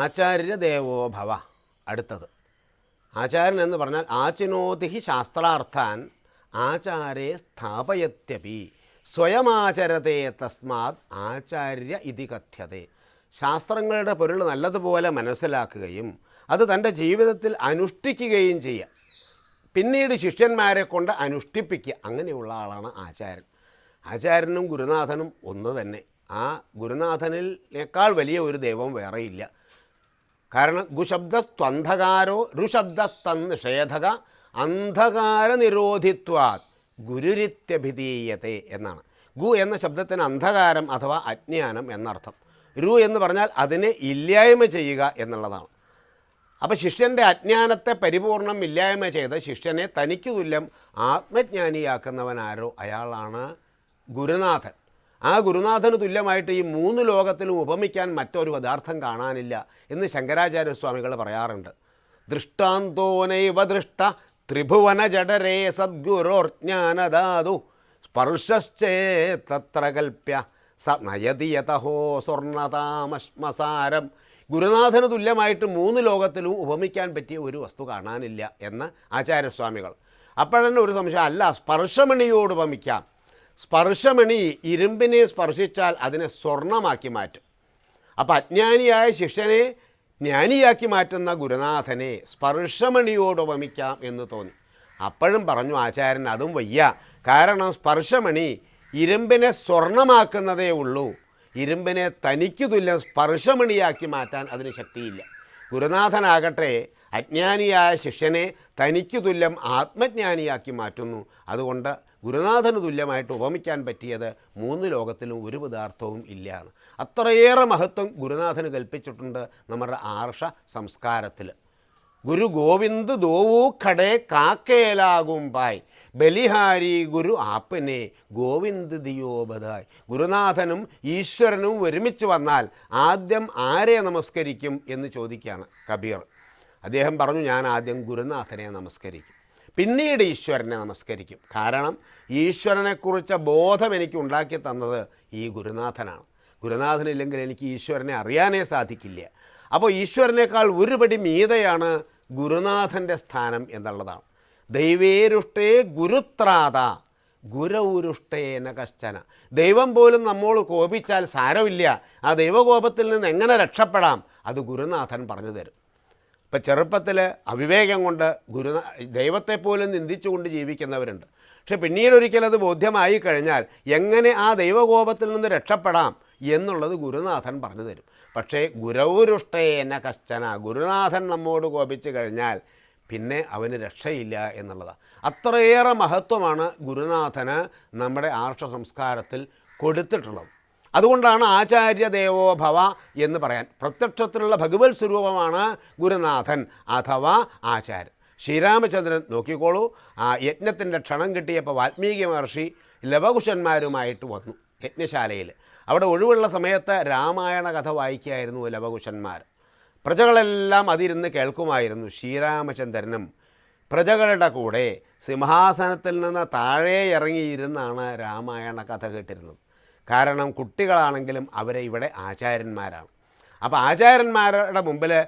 ആചാര്യ ദേവോ ഭവ അടുത്തത്. ആചാര്യൻ എന്ന് പറഞ്ഞാൽ ആചിനോതിഹി ശാസ്ത്രാർത്ഥാൻ ആചാരേ സ്ഥാപയത്യപി സ്വയമാചരതേ തസ്മാത് ആചാര്യ ഇതി കഥ്യതേ. ശാസ്ത്രങ്ങളുടെ പൊരുൾ നല്ലതുപോലെ മനസ്സിലാക്കുകയും അത് തന്റെ ജീവിതത്തിൽ അനുഷ്ഠിക്കുകയും ചെയ്യുക. പിന്നീട് ശിഷ്യന്മാരെ കൊണ്ട് അനുഷ്ഠിപ്പിക്കുക. അങ്ങനെയുള്ള ആളാണ് ആചാര്യൻ. ആചാര്യനും ഗുരുനാഥനും ഒന്ന് തന്നെ. ആ ഗുരുനാഥനിലേക്കാൾ വലിയ ഒരു ദൈവം വേറെയില്ല. കാരണം ഗുശബ്ദസ്ത്വന്ധകാരോ ഋഷബ്ദസ്തന്നിഷേധക അന്ധകാര നിരോധിത്വാത് ഗുരുരിത്യഭിധീയത്തെ എന്നാണ്. ഗു എന്ന ശബ്ദത്തിന് അന്ധകാരം അഥവാ അജ്ഞാനം എന്നർത്ഥം. രു എന്ന് പറഞ്ഞാൽ അതിനെ ഇല്ലായ്മ ചെയ്യുക എന്നുള്ളതാണ്. അപ്പോൾ ശിഷ്യന്റെ അജ്ഞാനത്തെ പരിപൂർണം ഇല്ലായ്മ ചെയ്ത് ശിഷ്യനെ തനിക്ക് തുല്യം ആത്മജ്ഞാനിയാക്കുന്നവനാരോ അയാളാണ് ഗുരുനാഥൻ. ആ ഗുരുനാഥന് തുല്യമായിട്ട് ഈ മൂന്ന് ലോകത്തിലും ഉപമിക്കാൻ മറ്റൊരു പദാർത്ഥം കാണാനില്ല എന്ന് ശങ്കരാചാര്യസ്വാമികൾ പറയാറുണ്ട്. ദൃഷ്ടാന്തോനൈവ ദൃഷ്ട ത്രിഭുവന ജഡരേ സദ്ഗുരോർജ്ഞാനദാതു സ്പർശശ്ചേ തത്ര കൽപ്യ സ നയതി യതഹോ സ്വർണതാമശ്മസാരം ഗുരുനാഥന് തുല്യമായിട്ട് മൂന്ന് ലോകത്തിലും ഉപമിക്കാൻ പറ്റിയ ഒരു വസ്തു കാണാനില്ല എന്ന് ആചാര്യസ്വാമികൾ അപ്പോഴന്നെ ഒരു സംശയം അല്ല സ്പർശമണിയോട് ഉപമിക്കാം. സ്പർശമണി ഇരുമ്പിനെ സ്പർശിച്ചാൽ അതിനെ സ്വർണമാക്കി മാറ്റും. അപ്പം അജ്ഞാനിയായ ശിഷ്യനെ ജ്ഞാനിയാക്കി മാറ്റുന്ന ഗുരുനാഥനെ സ്പർശമണിയോട് ഉപമിക്കാം എന്ന് തോന്നി. അപ്പോഴും പറഞ്ഞു ആചാര്യൻ അതും വയ്യ. കാരണം സ്പർശമണി ഇരുമ്പിനെ സ്വർണമാക്കുന്നതേ ഉള്ളൂ. ഇരുമ്പിനെ തനിക്ക് തുല്യം സ്പർശമണിയാക്കി മാറ്റാൻ അതിന് ശക്തിയില്ല. ഗുരുനാഥനാകട്ടെ അജ്ഞാനിയായ ശിഷ്യനെ തനിക്ക് തുല്യം ആത്മജ്ഞാനിയാക്കി മാറ്റുന്നു. അതുകൊണ്ട് ഗുരുനാഥന് തുല്യമായിട്ട് ഉപമിക്കാൻ പറ്റിയത് മൂന്ന് ലോകത്തിലും ഒരു പദാർത്ഥവും ഇല്ല അത്രയേറെ മഹത്വം ഗുരുനാഥന് കൽപ്പിച്ചിട്ടുണ്ട് നമ്മുടെ ആർഷ സംസ്കാരത്തിൽ. ഗുരു ഗോവിന്ദ് ദോവു ഖടേ കാക്കേലാകും പായ്. ബലിഹാരി ഗുരു ആപ്പനെ ഗോവിന്ദ് ദിയോപതായ് ഗുരുനാഥനും ഈശ്വരനും ഒരുമിച്ച് വന്നാൽ ആദ്യം ആരെ നമസ്കരിക്കും എന്ന് ചോദിക്കുകയാണ് കബീർ. അദ്ദേഹം പറഞ്ഞു ഞാൻ ആദ്യം ഗുരുനാഥനെ നമസ്കരിക്കും. പിന്നീട് ഈശ്വരനെ നമസ്കരിക്കും. കാരണം ഈശ്വരനെക്കുറിച്ച ബോധം എനിക്ക് ഉണ്ടാക്കി തന്നത് ഈ ഗുരുനാഥനാണ്. ഗുരുനാഥനില്ലെങ്കിൽ എനിക്ക് ഈശ്വരനെ അറിയാനേ സാധിക്കില്ല. അപ്പോൾ ഈശ്വരനേക്കാൾ ഒരുപടി മീതയാണ് ഗുരുനാഥന്റെ സ്ഥാനം എന്നുള്ളതാണ്. ദൈവേരുഷ്ടേ ഗുരുത്രാത ഗുരൗരുഷ്ടേന കശ്ചന. ദൈവം പോലും നമ്മോട് കോപിച്ചാൽ സാരമില്ല. ആ ദൈവകോപത്തിൽ നിന്ന് എങ്ങനെ രക്ഷപ്പെടാം? അത് ഗുരുനാഥൻ പറഞ്ഞു തരും. ഇപ്പം ചെറുപ്പത്തിൽ അവിവേകം കൊണ്ട് ഗുരു ദൈവത്തെ പോലും നിന്ദിച്ചുകൊണ്ട് ജീവിക്കുന്നവരുണ്ട്. പക്ഷെ പിന്നീട് ഒരിക്കൽ അത് ബോധ്യമായി കഴിഞ്ഞാൽ എങ്ങനെ ആ ദൈവകോപത്തിൽ നിന്ന് രക്ഷപ്പെടാം എന്നുള്ളത് ഗുരുനാഥൻ പറഞ്ഞു തരും. പക്ഷേ ഗുരൗരുഷ്ടേന കശ്ചന. ഗുരുനാഥൻ നമ്മോട് കോപിച്ചു കഴിഞ്ഞാൽ പിന്നെ അവന് രക്ഷയില്ല എന്നുള്ളതാണ് അത്രയേറെ മഹത്വമാണ് ഗുരുനാഥന് നമ്മുടെ ആർഷ സംസ്കാരത്തിൽ കൊടുത്തിട്ടുള്ളത്. അതുകൊണ്ടാണ് ആചാര്യദേവോ ഭവ എന്ന് പറയാൻ. പ്രത്യക്ഷത്തിലുള്ള ഭഗവത് സ്വരൂപമാണ് ഗുരുനാഥൻ അഥവാ ആചാര്യൻ. ശ്രീരാമചന്ദ്രൻ നോക്കിക്കോളൂ. ആ യജ്ഞത്തിന്റെ ക്ഷണം കിട്ടിയപ്പോൾ വാൽമീകി മഹർഷി ലവകുശന്മാരുമായിട്ട് വന്നു. യജ്ഞശാലയിൽ. അവിടെ ഒഴിവുള്ള സമയത്ത് രാമായണ കഥ വായിക്കുകയായിരുന്നു ലവകുശന്മാർ. പ്രജകളെല്ലാം അതിരുന്ന് കേൾക്കുമായിരുന്നു ശ്രീരാമചന്ദ്രനും. പ്രജകളുടെ കൂടെ സിംഹാസനത്തിൽ നിന്ന് താഴെ ഇറങ്ങിയിരുന്നാണ് രാമായണ കഥ കേട്ടിരുന്നത്. കാരണം കുട്ടികളാണെങ്കിലും അവരെ ഇവിടെ ആചാര്യന്മാരാണ്. അപ്പോൾ ആചാര്യന്മാരുടെ മുമ്പിൽ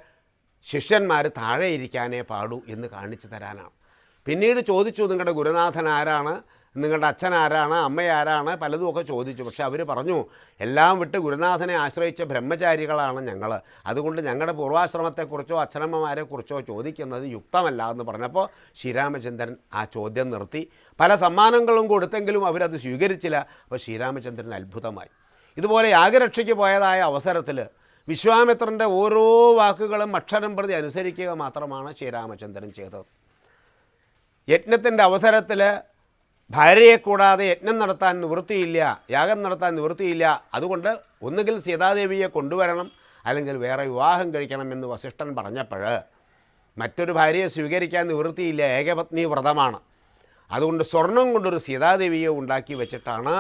ശിഷ്യന്മാർ താഴെ ഇരിക്കാനേ പാടൂ എന്ന് കാണിച്ചു തരാനാണ്. പിന്നീട് ചോദിച്ചു നിങ്ങളുടെ ഗുരുനാഥൻ ആരാണ്? നിങ്ങളുടെ അച്ഛൻ ആരാണ് അമ്മ ആരാണ് പലതുമൊക്കെ ചോദിച്ചു. പക്ഷെ അവർ പറഞ്ഞു എല്ലാം വിട്ട് ഗുരുനാഥനെ ആശ്രയിച്ച ബ്രഹ്മചാരികളാണ് ഞങ്ങൾ അതുകൊണ്ട് ഞങ്ങളുടെ പൂർവാശ്രമത്തെക്കുറിച്ചോ അച്ഛനമ്മമാരെക്കുറിച്ചോ ചോദിക്കുന്നത് യുക്തമല്ല എന്ന് പറഞ്ഞപ്പോൾ ശ്രീരാമചന്ദ്രൻ ആ ചോദ്യം നിർത്തി. പല സമ്മാനങ്ങളും കൊടുത്തെങ്കിലും അവരത് സ്വീകരിച്ചില്ല. അപ്പോൾ ശ്രീരാമചന്ദ്രൻ അത്ഭുതമായി. ഇതുപോലെ യാഗരക്ഷയ്ക്ക് പോയതായ അവസരത്തിൽ വിശ്വാമിത്രന്റെ ഓരോ വാക്കുകളും അക്ഷരം പ്രതി അനുസരിക്കുക മാത്രമാണ് ശ്രീരാമചന്ദ്രൻ ചെയ്തത്. യജ്ഞത്തിന്റെ അവസരത്തിൽ ഭാര്യയെ കൂടാതെ യജ്ഞം നടത്താൻ നിവൃത്തിയില്ല യാഗം നടത്താൻ നിവൃത്തിയില്ല. അതുകൊണ്ട് ഒന്നുകിൽ സീതാദേവിയെ കൊണ്ടുവരണം അല്ലെങ്കിൽ വേറെ വിവാഹം കഴിക്കണം എന്ന് വസിഷ്ഠൻ പറഞ്ഞപ്പോൾ മറ്റൊരു ഭാര്യയെ സ്വീകരിക്കാൻ നിവൃത്തിയില്ല ഏകപത്നി വ്രതമാണ്. അതുകൊണ്ട് സ്വർണം കൊണ്ടൊരു സീതാദേവിയെ ഉണ്ടാക്കി വെച്ചിട്ടാണ്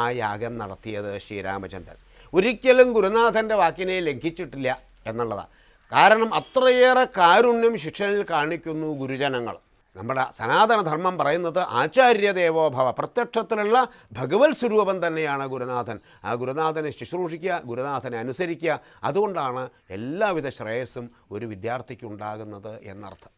ആ യാഗം നടത്തിയത് ശ്രീരാമചന്ദ്രൻ. ഒരിക്കലും ഗുരുനാഥന്റെ വാക്കിനെ ലംഘിച്ചിട്ടില്ല എന്നുള്ളതാണ്. കാരണം അത്രയേറെ കാരുണ്യം ശിക്ഷനിൽ കാണിക്കുന്നു ഗുരുജനങ്ങൾ. നമ്മുടെ സനാതനധർമ്മം പറയുന്നത് ആചാര്യദേവോഭവ പ്രത്യക്ഷത്തിലുള്ള ഭഗവത് സ്വരൂപം തന്നെയാണ് ഗുരുനാഥൻ. ആ ഗുരുനാഥനെ ശുശ്രൂഷിക്കുക ഗുരുനാഥനെ അനുസരിക്കുക. അതുകൊണ്ടാണ് എല്ലാവിധ ശ്രേയസ്സും ഒരു വിദ്യാർത്ഥിക്ക് ഉണ്ടാകുന്നത് എന്നർത്ഥം.